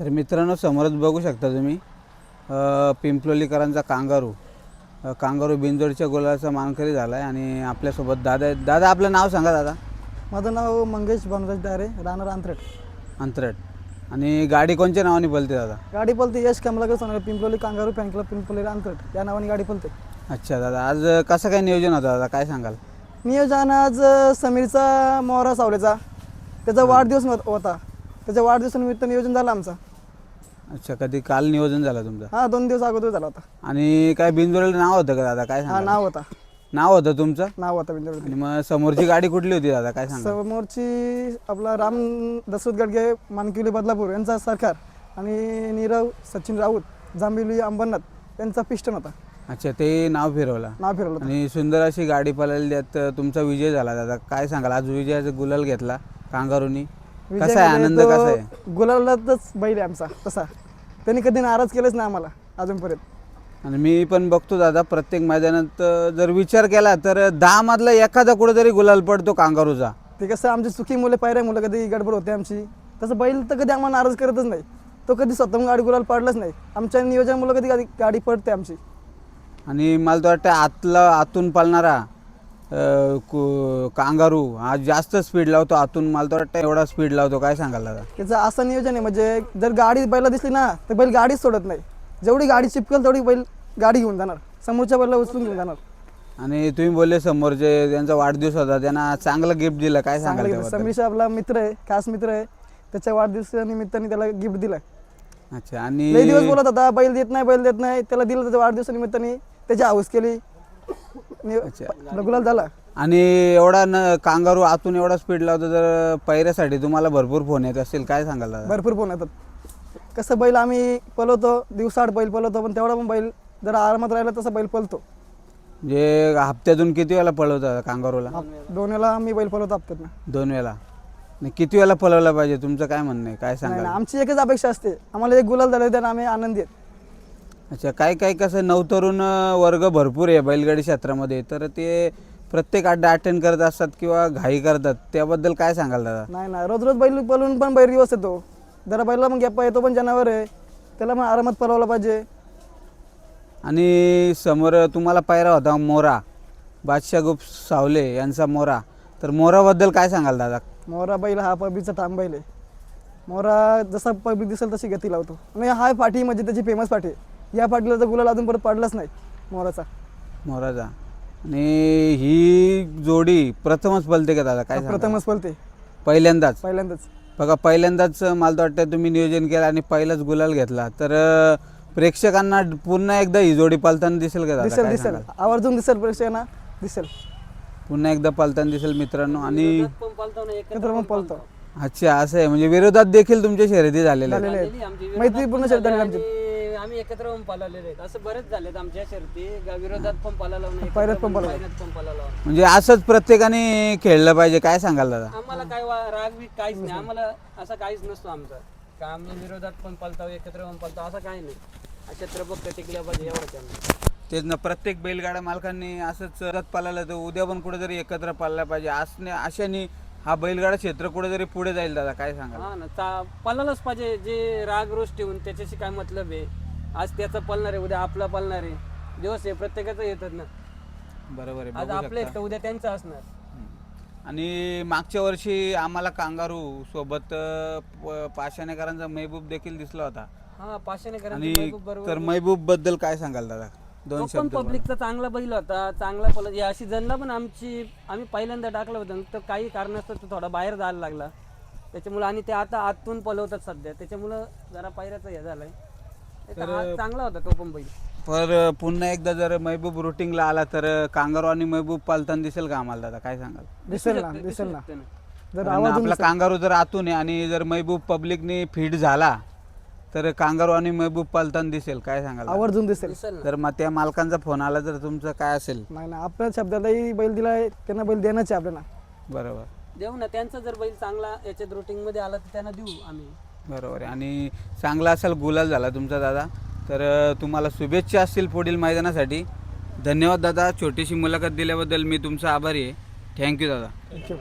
तर मित्रांनो समोरच बघू शकता तुम्ही पिंपलोलीकरांचा कांगारू. कांगारू बिंजोडच्या गुलाचा मानकरी झाला आहे आणि आपल्यासोबत दादा आहेत. दादा आपलं नाव सांगा दादा. माझं नाव मंगेश भानुराज डायरे राहणार आंतरट. अंतरट आणि गाडी कोणत्या नावाने बोलते दादा? गाडी पलते Yash Kamalakar Sonar Pimpaloli kangaroo fan club Pimpaloli आंतरट. या नावाने गाडी पलते. अच्छा दादा आज कसं काय नियोजन होतं दादा? काय सांगाल? नियोजन आज समीरचा मोहरा सावलेचा. त्याचा वाढदिवस होत- होता. त्याच्या वाढदिवसानिमित्त नियोजन झालं आमचं. अच्छा कधी काल नियोजन झालं तुमचं? हा दोन दिवस अगोदर झाला होता. आणि काय बिंजोडला नाव होतं का दादा? काय हा सांगा नाव होता. नाव होतं तुमचं? नाव होता बिंदू आणि मग समोरची गाडी कुठली होती दादा? काय सांगा समोरची आपला राम दशरथ गडगे मानकिवली बदलापूर यांचा सरकार आणि नीरव सचिन राऊत जांभिवली अंबरनाथ यांचा पिस्टन होता. अच्छा ते नाव फिरवलं. नाव फिरवलं होतं. आणि सुंदर अशी गाडी पळाली त्यात तुमचा विजय झाला दादा. काय सांगाल? आज विजयाचा गुलाल घेतला कांगारूनी. कसा आहे? आनंद कसा आहे? गुलालातच बैल आहे आमचा तसा. त्यांनी कधी नाराज केलंच नाही आम्हाला अजूनपर्यंत. आणि मी पण बघतो दादा प्रत्येक मैदानात अं, जर विचार केला तर दहा मधला एखादा कुठेतरी गुलाल पडतो कांगारूचा. ते कसं आमची चुकी मुलं पायऱ्या मुलं कधी गडबड होते आमची. तसं बैल तर कधी आम्हाला नाराज करतच नाही. तो कधी स्वतः गाडी गुलाल पाडलाच नाही. आमच्या नियोजन मुलं कधी गाडी गाडी पडते आमची. आणि मला तर वाटतं आतला आतून पालणारा कु- कांगारू हा जास्त स्पीड लावतो आतून मला तर वाटतं एवढा स्पीड लावतो. काय सांगाल दादा? त्याचं असं नियोजन आहे म्हणजे जर गाडी बैला दिसली ना तर बैल गाडीच सोडत नाही. जेवढी गाडी चिपकेल तेवढी बैल गाडी घेऊन जाणार. समोरच्या बैला उचलून घेऊन जाणार. आणि तुम्ही बोलले समोरचे त्यांचा वाढदिवस होता त्यांना चांगलं गिफ्ट दिलं. काय सांगाल चांगलं त्याबद्दल? आपला मित्र आहे खास मित्र आहे. त्याच्या वाढदिवसानिमित्ताने त्याला गिफ्ट दिलं अच्छा आणि लई दिवस बोलत होता बैल देत नाही बैल देत नाही. त्याला दिलं त्याच्या वाढदिवसानिमित्ताने त्याची हाऊस केली. आपला गुलाल झाला. आणि एवढा न कांगारू आतून एवढा स्पीड लावतो तर पैऱ्यासाठी तुम्हाला भरपूर फोन येत असतील काय सांगाल दादा? भरपूर फोन येतात. कसं बैल आम्ही पलवतो दिवसाआड बैल पलवतो पण तेवढा पण बैल जर आरामात राहिला तसा बैल पलतो म्हणजे हप्त्यातून किती वेळा पळवता कांगारूला? दोन वेळा आम्ही बैल पलवतो हप्त्यात दोन वेळा. आणि किती वेळा पळवला पाहिजे तुमचं काय म्हणणं आहे? काय नाही सांगाल? नाही, आमची एकच अपेक्षा असते. आम्हाला एक गुलाल झालं त्यानं आम्ही आनंदी आहेत अच्छा काय काय कसं नवतरुण वर्ग भरपूर आहे बैलगाडी क्षेत्रामध्ये. तर ते प्रत्येक अड्डा अटेंड करत असतात किंवा घाई करतात त्याबद्दल काय सांगाल दादा? नाही नाही. रोज रोज बैल पलवून पण बैल दिवस येतो. जरा बैला मग गप्पा येतो पण जनावर आहे. त्याला मग आरामात पलवला पाहिजे. आणि समोर तुम्हाला पायरा होता मोरा. बादशाह गुप सावले यांचा मोरा. तर मोराबद्दल काय सांगाल दादा? मोरा बैल हा पबीचा ठाम बैल आहे. मोरा जसा पबी दिसेल तशी गती लावतो. आणि हा पाठी म्हणजे त्याची फेमस पाठी आहे. या तर गुलाल अजून परत पाडलाच नाही मोराचा. मोराचा. आणि ही जोडी प्रथमच पलते का दादा? काय? प्रथमच पलते. पहिल्यांदाच? पहिल्यांदाच. बघा पहिल्यांदाच मला तर वाटतं तुम्ही नियोजन केलं आणि पहिलाच गुलाल घेतला. तर प्रेक्षकांना पुन्हा एकदा ही जोडी पालताना दिसेल का दादा? दिसेल दिसेल? आवर्जून दिसेल प्रेक्षकांना दिसेल. पुन्हा एकदा पालताना दिसेल मित्रांनो. आणि पलतो अच्छा असं आहे. म्हणजे विरोधात देखील तुमच्या शर्यती झालेल्या पण शब्द झाली आमची. आम्ही एकत्र होऊन पळालेले आहेत. असं बरेच झालेत आमच्या शर्ती. ग- विरोधात पण पळाला पायऱ्यात पण पळाला. पण पळाला म्हणजे असंच प्रत्येकाने खेळलं पाहिजे काय सांगाल दादा? आम्हाला काय वा- राग बी काहीच नाही. आम्हाला असं काहीच नसतो आमचं. का आम्ही विरोधात पण पळताव एकत्र पण पळताव असं काही नाही. छत्रपती टिकल्या पाहिजे एवढंच आम्ही तेच ना प्रत्येक बैलगाड्या मालकांनी असंच रथ पाळलं तर उद्या पण कुठेतरी एकत्र पाळला पाहिजे. असणे अशाने हा बैलगाडा क्षेत्र कुठेतरी पुढे जाईल दादा काय सांगाल? हा ना चा पाहिजे. जे राग रोष ठेवून त्याच्याशी काय मतलब आहे? आज त्याचं पळणार आहे उद्या आपला पळणार आहे. दिवस आहे प्रत्येकाचं येतात ना. बरोबर आहे आज बघू आपले शकता. तर उद्या त्यांचं असणार. आणि मागच्या वर्षी आम्हाला कांगारू सोबत अं, प- पाषाणेकरांचा महबूब देखील दिसला होता. हा पाचशे आणि बरोबर. तर महबूबबद्दल काय सांगाल दादा? दोन तो पण शब्द बोला. पब्लिकचा चांगला बैल होता चांगला पल या सीझनला पण आमची आम्ही पहिल्यांदा टाकलं होतं तर काही कारणास्तव तो थोडा बाहेर जायला लागला. त्याच्यामुळे आणि ते आता आतून पलवतात सध्या. त्याच्यामुळं जरा पायऱ्याचा हे झालाय. तर हा चांगला होता तो पण बैल. पर पुन्हा एकदा जर महबूब रुटिंगला आला तर कांगारू आणि महबूब पालताना दिसेल का आम्हाला दादा? काय सांगाल? दिसेल ना दिसेल ना. जर कारण आवाज आपला कांगारू जर आतून आहे आणि जर महबूब पब्लिकने फिट झाला तर कांगारू आणि महबूब पालताना दिसेल. काय सांगाल आवर्जून दिसेल. दिसेल ना. तर मग त्या मालकांचा फोन आला तर तुमचं काय असेल? नाही ना आपल्या शब्दालाही बैल दिलाय त्यांना बैल देणंच आहे आपल्याला. बरोबर. देऊ ना त्यांचा जर बैल चांगला याच्यात रुटीन मध्ये आला तर त्यांना देऊ आम्ही. बरोबर आहे. आणि चांगला असाल गुलाल झाला तुमचा दादा तर तुम्हाला शुभेच्छा असतील पुढील मैदानासाठी. धन्यवाद दादा छोटीशी मुलाखत दिल्याबद्दल मी तुमचा आभारी आहे. थँक्यू दादा. थँक्यू